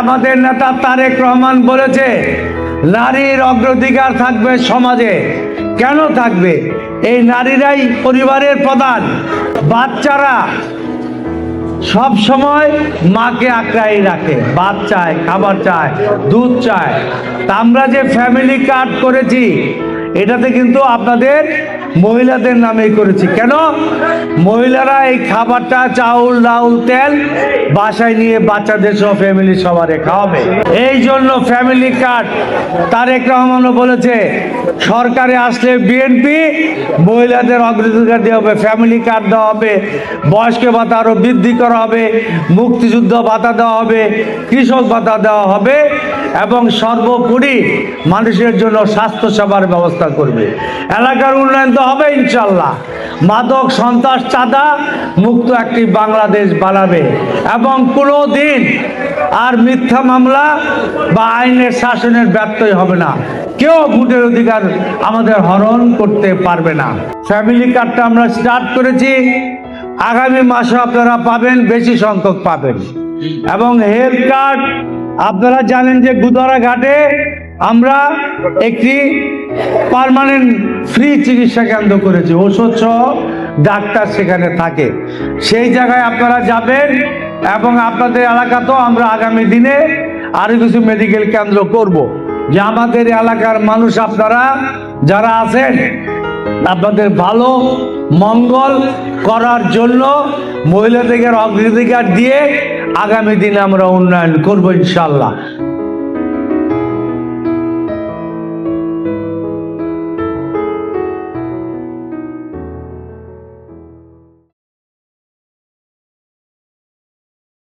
আমাদের নেতা তারেক রহমান বলেছে, নারীর অগ্রাধিকার থাকবে সমাজে। কেন থাকবে? এই নারীরাই পরিবারের প্রধান। বাচ্চারা সব সময় মাকে আঁকড়াই রাখে। ভাত চায়, খাবার চায়, দুধ চায়। তা আমরা যে ফ্যামিলি কার্ড করেছি, এটাতে কিন্তু আপনাদের মহিলাদের নামেই করেছি। কেন? মহিলারা এই খাবারটা, চাউল, ডাউল, তেল বাসায় নিয়ে বাচ্চাদের সহ ফ্যামিলি সবারে খাওয়াবে। এই জন্য ফ্যামিলি কার্ড তারেক রহমানও বলেছে, সরকারে আসলে বিএনপি মহিলাদের অগ্রাধিকার দেওয়া হবে ফ্যামিলি কার্ড দেওয়া হবে, বয়স্ক ভাতা আরও বৃদ্ধি করা হবে, মুক্তিযুদ্ধ ভাতা দেওয়া হবে, কৃষক ভাতা দেওয়া হবে। এবং সর্বোপরি মানুষের জন্য স্বাস্থ্য সেবার ব্যবস্থা করবে। এলাকার উন্নয়ন তো হবে ইনশাল্লাহ মাদক সন্ত্রাস চাঁদা মুক্ত একটি বাংলাদেশ বানাবে এবং কোনো দিন আর মিথ্যা মামলা বা আইনের শাসনের ব্যত্যয় হবে না। কেউ ভোটের অধিকার আমাদের হরণ করতে পারবে না। ফ্যামিলি কার্ডটা আমরা স্টার্ট করেছি। আগামী মাসে আপনারা পাবেন, বেশি সংখ্যক পাবেন। এবং হেলথ কার্ড আপনারা জানেন যে গুদারা ঘাটে আমরা একটি পার্মানেন্ট ফ্রি চিকিৎসা কেন্দ্র করেছি। ওষুধ সহ ডাক্তার সেখানে থাকে। সেই জায়গায় আপনারা যাবেন এবং আপনাদের এলাকাতেও আমরা আগামী দিনে আরও কিছু মেডিকেল কেন্দ্র করব। যে আমাদের এলাকার মানুষ আপনারা যারা আছেন আপনাদের ভালো মঙ্গল করার জন্য মহিলাদের অগ্রাধিকার দিয়ে আগামী দিনে আমরা উন্নয়ন করব ইনশাল্লাহ